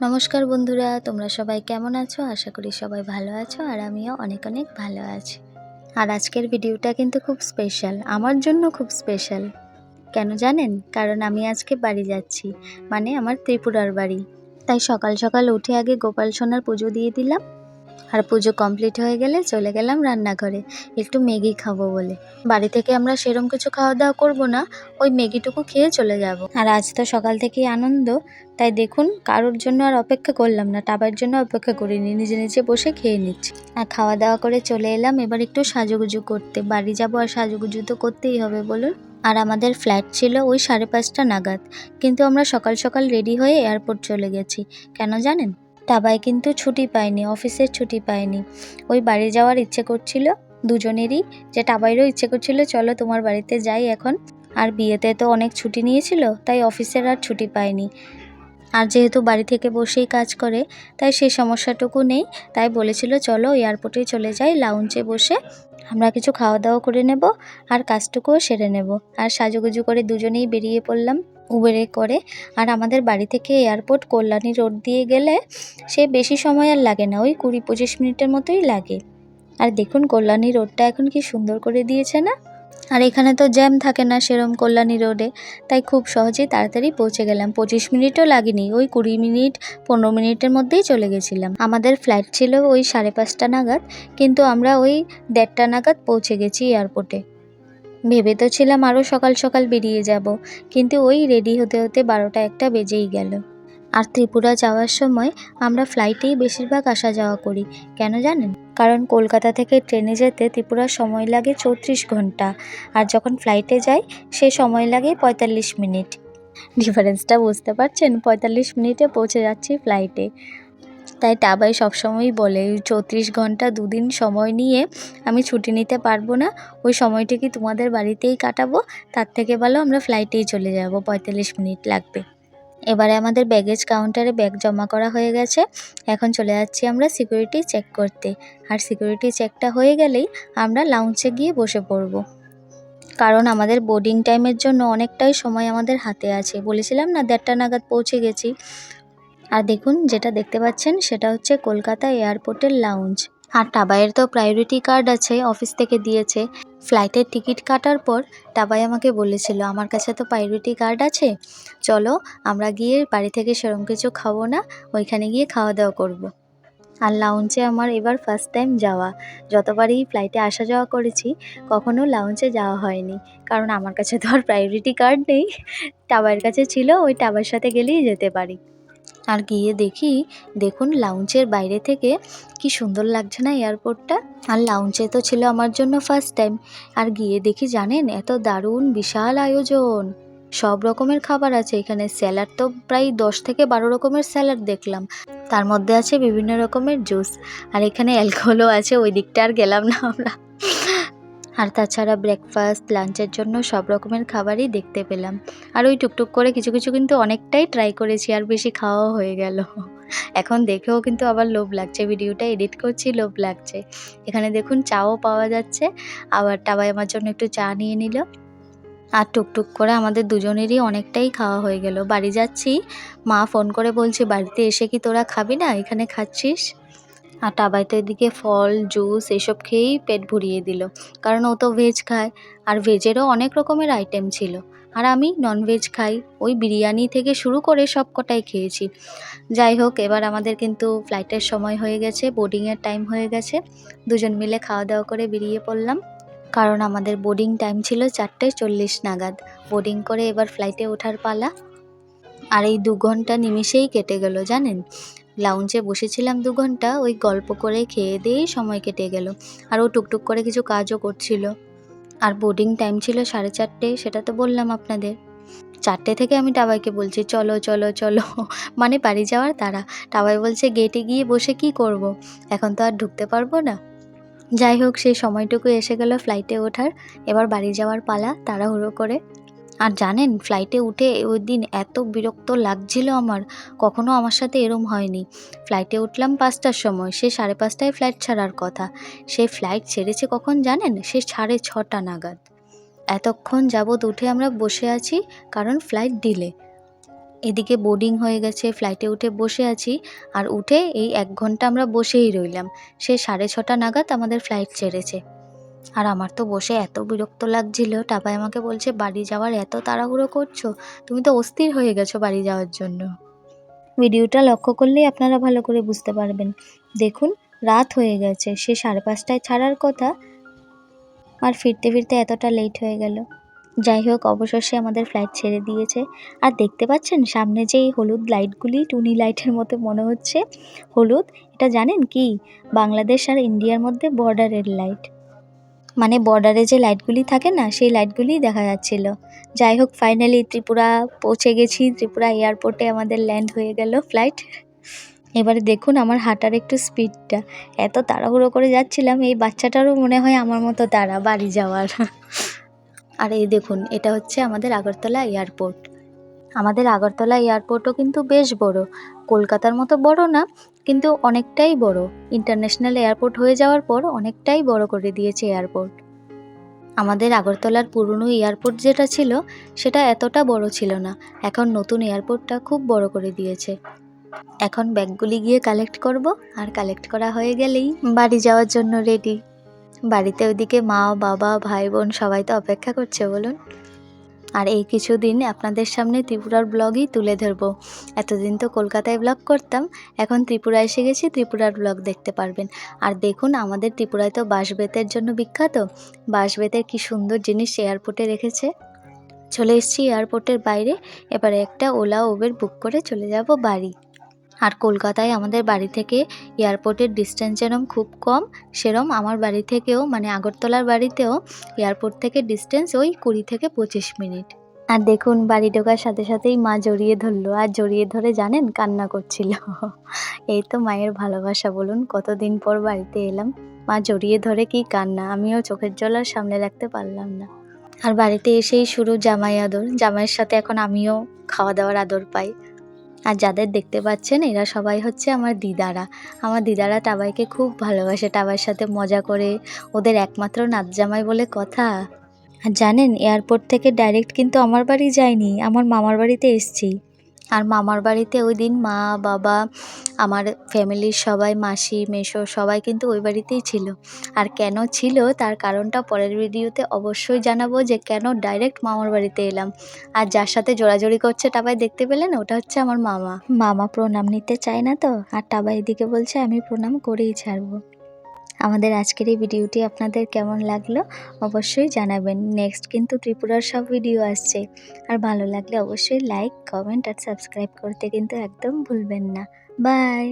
নমস্কার বন্ধুরা, তোমরা সবাই কেমন আছো? আশা করি সবাই ভালো আছো আর আমিও অনেক অনেক ভালো আছি। আর আজকের ভিডিওটা কিন্তু খুব স্পেশাল আমার জন্য খুব স্পেশাল কেন জানেন? কারণ আমি আজকে বাড়ি যাচ্ছি মানে আমার ত্রিপুরার বাড়ি। তাই সকাল সকাল উঠে আগে গোপাল সোনার পুজো দিয়ে দিলাম আর পুজো কমপ্লিট হয়ে গেলে চলে গেলাম রান্নাঘরে। একটু ম্যাগি খাব বলে। বাড়ি থেকে আমরা সেরম কিছু খাওয়া দাওয়া করব না, ওই ম্যাগিটুকু খেয়ে চলে যাব। আর আজ তো সকাল থেকেই আনন্দ, তাই দেখুন কারোর জন্য আর অপেক্ষা করলাম না, টাবার জন্য অপেক্ষা করিনি, নিজে নিজে বসে খেয়ে নিচ্ছি। আর খাওয়া দাওয়া করে চলে এলাম, এবার একটু সাজুগুজু করতে। বাড়ি যাব আর সাজুগুজু তো করতেই হবে বলুন। আর আমাদের ফ্ল্যাট ছিল ওই সাড়ে পাঁচটা নাগাদ, কিন্তু আমরা সকাল সকাল রেডি হয়ে এয়ারপোর্ট চলে গেছি। কেন জানেন? টাবাই কিন্তু ছুটি পায়নি, অফিসের ছুটি পায়নি। ওই বাড়ি যাওয়ার ইচ্ছে করছিল দুজনেরই, যে টাবাইরও ইচ্ছে করছিল, চলো তোমার বাড়িতে যাই এখন। আর বিয়েতে তো অনেক ছুটি নিয়েছিল, তাই অফিসের আর ছুটি পায়নি। আর যেহেতু বাড়ি থেকে বসেই কাজ করে, তাই সেই সমস্যাটুকু নেই। তাই বলেছিল, চলো এয়ারপোর্টে চলে যাই লাউঞ্চে বসে আমরা কিছু খাওয়া দাওয়া করে নেব আর কাজটুকুও সেরে নেব। আর সাজুগুজু করে দুজনেই বেরিয়ে পড়লাম। উবেরে করে। আর আমাদের বাড়ি থেকে এয়ারপোর্ট কল্যাণী রোড দিয়ে গেলে সে বেশি সময় আর লাগে না, ওই কুড়ি পঁচিশ মিনিটের মতোই লাগে। আর দেখুন কল্যাণী রোডটা এখন কি সুন্দর করে দিয়েছে না? আর এখানে তো জ্যাম থাকে না সেরম কল্যাণী রোডে তাই খুব সহজেই তাড়াতাড়ি পৌঁছে গেলাম। পঁচিশ মিনিটও লাগেনি, ওই কুড়ি মিনিট, পনেরো মিনিটের মধ্যেই চলে গেছিলাম। আমাদের ফ্লাইট ছিল ওই সাড়ে পাঁচটা নাগাদ, কিন্তু আমরা ওই দেড়টা নাগাদ পৌঁছে গেছি এয়ারপোর্টে ভেবে তো ছিলাম আরও সকাল সকাল বেরিয়ে যাব, কিন্তু ওই রেডি হতে হতে বারোটা একটা বেজেই গেল। আর ত্রিপুরা যাওয়ার সময় আমরা ফ্লাইটেই বেশিরভাগ আসা যাওয়া করি, কেন জানেন? কারণ কলকাতা থেকে ট্রেনে যেতে ত্রিপুরার সময় লাগে চৌত্রিশ ঘণ্টা, আর যখন ফ্লাইটে যাই সে সময় লাগে পঁয়তাল্লিশ মিনিট। ডিফারেন্সটা বুঝতে পারছেন? পঁয়তাল্লিশ মিনিটে পৌঁছে যাচ্ছি ফ্লাইটে তাই টাবাই সবসময়ই বলে, চৌত্রিশ ঘণ্টা দুদিন সময় নিয়ে আমি ছুটি নিতে পারব না। ওই সময়টা কি তোমাদের বাড়িতেই কাটাবো? তার থেকে ভালো আমরা ফ্লাইটেই চলে যাব। পঁয়তাল্লিশ মিনিট লাগবে। এবারে আমাদের ব্যাগেজ কাউন্টারে ব্যাগ জমা করা হয়ে গেছে। এখন চলে যাচ্ছি আমরা সিকিউরিটি চেক করতে। আর সিকিউরিটি চেকটা হয়ে গেলেই আমরা লাউঞ্চে গিয়ে বসে পড়ব। কারণ আমাদের বোর্ডিং টাইমের জন্য অনেকটাই সময় আমাদের হাতে আছে। বলেছিলাম না দেড়টা নাগাদ পৌঁছে গেছি। আর দেখুন, যেটা দেখতে পাচ্ছেন, সেটা হচ্ছে কলকাতা এয়ারপোর্টের লাউঞ্জ আর টাবাইয়ের তো প্রায়োরিটি কার্ড আছে অফিস থেকে দিয়েছে। ফ্লাইটের টিকিট কাটার পর টাবাই আমাকে বলেছিল, আমার কাছে তো প্রায়োরিটি কার্ড আছে, চলো আমরা গিয়ে বাড়ি থেকে সেরম কিছু খাব না, ওইখানে গিয়ে খাওয়া দাওয়া করব। আর লাউঞ্চে আমার এবার ফার্স্ট টাইম যাওয়া। যতবারই ফ্লাইটে আসা যাওয়া করেছি, কখনো লাউঞ্চে যাওয়া হয়নি। কারণ আমার কাছে তো আর প্রায়োরিটি কার্ড নেই। টাবাইয়ের কাছে ছিল, ওই টাবার সাথে গেলেই যেতে পারি। আর গিয়ে দেখি, দেখুন লাউঞ্চের বাইরে থেকে কি সুন্দর লাগছে না এয়ারপোর্টটা আর লাউঞ্চে তো ছিল আমার জন্য ফার্স্ট টাইম আর গিয়ে দেখি, জানেন, এত দারুণ, বিশাল আয়োজন। সব রকমের খাবার আছে এখানে। স্যালাড তো প্রায় দশ থেকে বারো রকমের স্যালাড দেখলাম। তার মধ্যে আছে বিভিন্ন রকমের জুস আর এখানে অ্যালকোহলও আছে, ওই দিকটা আর গেলাম না আমরা। আর তাছাড়া ব্রেকফাস্ট লাঞ্চের জন্য সব রকমের খাবারই দেখতে পেলাম। আর ওই টুকটুক করে কিছু কিছু কিন্তু অনেকটাই ট্রাই করেছি, আর বেশি খাওয়াও হয়ে গেল। এখন দেখেও কিন্তু আবার লোভ লাগছে ভিডিওটা এডিট করছি, লোভ লাগছে। এখানে দেখুন চাও পাওয়া যাচ্ছে, আবার টাবাই আমার জন্য একটু চা নিয়ে নিল। আর টুকটুক করে আমাদের দুজনেরই অনেকটাই খাওয়া হয়ে গেল। বাড়ি যাচ্ছি, মা ফোন করে বলছে, বাড়িতে এসে কি তোরা খাবি না? এখানে খাচ্ছিস? আর টাবাই তো এদিকে ফল, জুস এসব খেয়েই পেট ভরিয়ে দিল। কারণ ও তো ভেজ খায় আর ভেজেরও অনেক রকমের আইটেম ছিল। আর আমি ননভেজ খাই। ওই বিরিয়ানি থেকে শুরু করে সব কটাই খেয়েছি। যাই হোক, এবার আমাদের কিন্তু ফ্লাইটের সময় হয়ে গেছে বোর্ডিংয়ের টাইম হয়ে গেছে। দুজন মিলে খাওয়া দাওয়া করে বেরিয়ে পড়লাম। কারণ আমাদের বোর্ডিং টাইম ছিল চারটে চল্লিশ নাগাদ। বোর্ডিং করে এবার ফ্লাইটে ওঠার পালা। আর এই দু ঘণ্টা নিমিষেই কেটে গেল, জানেন? লাউঞ্জে বসেছিলাম দু ঘণ্টা, ওই গল্প করে খেয়ে দিয়েই সময় কেটে গেল। আর ও টুকটুক করে কিছু কাজও করছিল। আর বোর্ডিং টাইম ছিল সাড়ে চারটে, সেটা তো বললাম আপনাদের। চারটে থেকে আমি টাবাইকে বলছি, চলো চলো চলো। মানে বাড়ি যাওয়ার তারা টাবাই বলছে গেটে গিয়ে বসে কি করব। এখন তো আর ঢুকতে পারব না। যাই হোক, সেই সময়টুকু এসে গেল ফ্লাইটে ওঠার। এবার বাড়ি যাওয়ার পালা, তাড়াহুড়ো করে। আর জানেন ফ্লাইটে উঠে ওই দিন এত বিরক্ত লাগছিল আমার, কখনো আমার সাথে এরম হয়নি। ফ্লাইটে উঠলাম পাঁচটার সময়, সে সাড়ে পাঁচটায় ফ্লাইট ছাড়ার কথা। সে ফ্লাইট ছেড়েছে কখন জানেন? সে সাড়ে ছটা নাগাদ। এতক্ষণ যাবৎ উঠে আমরা বসে আছি, কারণ ফ্লাইট ডিলে এদিকে বোর্ডিং হয়ে গেছে ফ্লাইটে উঠে বসে আছি, আর উঠে এই এক ঘণ্টা আমরা বসেই রইলাম। সে সাড়ে ছটা নাগাদ আমাদের ফ্লাইট ছেড়েছে। আর আমার তো বসে এত বিরক্ত লাগছিল। টাপাই আমাকে বলছে, বাড়ি যাওয়ার এত তাড়াহুড়ো করছ? তুমি তো অস্থির হয়ে গেছো বাড়ি যাওয়ার জন্য। ভিডিওটা লক্ষ্য করলেই আপনারা ভালো করে বুঝতে পারবেন। দেখুন, রাত হয়ে গেছে, সে সাড়ে পাঁচটায় ছাড়ার কথা, আর ফিরতে ফিরতে এতটা লেট হয়ে গেল। যাই হোক, অবশেষে আমাদের ফ্লাইট ছেড়ে দিয়েছে। আর দেখতে পাচ্ছেন, সামনে যে হলুদ লাইটগুলি টুনি লাইটের মতো মনে হচ্ছে। হলুদ, এটা জানেন কি? বাংলাদেশ আর ইন্ডিয়ার মধ্যে বর্ডারের লাইট মানে বর্ডারে যে লাইটগুলি থাকে না, সেই লাইটগুলিই দেখা যাচ্ছিল। যাই হোক ফাইনালি ত্রিপুরা পৌঁছে গেছি। ত্রিপুরা এয়ারপোর্টে আমাদের ল্যান্ড হয়ে গেল ফ্লাইট এবারে দেখুন আমার হাঁটার একটু স্পিডটা এত তাড়াহুড়ো করে যাচ্ছিলাম, এই বাচ্চাটারও মনে হয় আমার মতো তাড়া বাড়ি যাওয়ার। আর এই দেখুন, এটা হচ্ছে আমাদের আগরতলা এয়ারপোর্ট আমাদের আগরতলা এয়ারপোর্টও কিন্তু বেশ বড়। কলকাতার মতো বড় না কিন্তু অনেকটাই বড়। ইন্টারন্যাশনাল এয়ারপোর্ট হয়ে যাওয়ার পর অনেকটাই বড় করে দিয়েছে এয়ারপোর্ট আমাদের আগরতলার পুরনো এয়ারপোর্ট যেটা ছিল, সেটা এতটা বড় ছিল না। এখন নতুন এয়ারপোর্টটা খুব বড় করে দিয়েছে। এখন ব্যাগগুলি গিয়ে কালেক্ট করব আর কালেক্ট করা হয়ে গেলেই বাড়ি যাওয়ার জন্য রেডি বাড়িতে ওদিকে মা, বাবা, ভাই, বোন সবাই তো অপেক্ষা করছে, বলুন। আর এই কিছুদিন আপনাদের সামনে ত্রিপুরার ব্লগই তুলে ধরবো। এতদিন তো কলকাতায় ব্লগ করতাম, এখন ত্রিপুরা এসে গেছি, ত্রিপুরার ব্লগ দেখতে পারবেন। আর দেখুন, আমাদের ত্রিপুরায় তো বাঁশ বেতের জন্য বিখ্যাত। বাঁশ বেতের কী সুন্দর জিনিস এয়ারপোর্টে রেখেছে। চলে এসেছি এয়ারপোর্টের বাইরে, এবারে একটা ওলা ওবের বুক করে চলে যাব বাড়ি। আর কলকাতায় আমাদের বাড়ি থেকে এয়ারপোর্টের ডিস্টেন্স যেরম খুব কম, সেরম আমার বাড়ি থেকেও মানে আগরতলার বাড়িতেও এয়ারপোর্ট থেকে ডিস্টেন্স ওই কুড়ি থেকে পঁচিশ মিনিট। আর দেখুন, বাড়ি ঢোকার সাথে সাথেই মা জড়িয়ে ধরলো, আর জড়িয়ে ধরে জানেন কান্না করছিল। এই তো মায়ের ভালোবাসা, বলুন কতদিন পর বাড়িতে এলাম? মা জড়িয়ে ধরে কি কান্না? আমিও চোখের জল আর সামনে রাখতে পারলাম না। আর বাড়িতে এসেই শুরু জামাই আদর। জামাইয়ের সাথে এখন আমিও খাওয়া দাওয়ার আদর পাই। আর যাদের দেখতে পাচ্ছেন, এরা সবাই হচ্ছে আমার দিদারা। আমার দিদারা টাবাইকে খুব ভালোবাসে টাবাইয়ের সাথে মজা করে। ওদের একমাত্র নাচ জামাই বলে কথা। আর জানেন, এয়ারপোর্ট থেকে ডাইরেক্ট কিন্তু আমার বাড়ি যায়নি আমার মামার বাড়িতে এসছি। আর মামার বাড়িতে ওই দিন মা, বাবা, আমার ফ্যামিলির সবাই, মাসি মেশো সবাই কিন্তু ওই বাড়িতেই ছিল। আর কেন ছিল তার কারণটা পরের ভিডিওতে অবশ্যই জানাব যে কেন ডাইরেক্ট মামার বাড়িতে এলাম। আর যার সাথে জোড়াজোড়ি করছে টাবাই দেখতে পেলেন? ওটা হচ্ছে আমার মামা। মামা প্রণাম নিতে চায় না তো? আর টাবাই দিকে বলছে, আমি প্রণাম করেই ছাড়বো। আমাদের আজকের এই ভিডিওটি আপনাদের কেমন লাগল অবশ্যই জানাবেন। নেক্সট কিন্তু ত্রিপুরার সব ভিডিও আসছে। আর ভালো লাগলে অবশ্যই লাইক কমেন্ট আর সাবস্ক্রাইব করতে কিন্তু একদম ভুলবেন না। বাই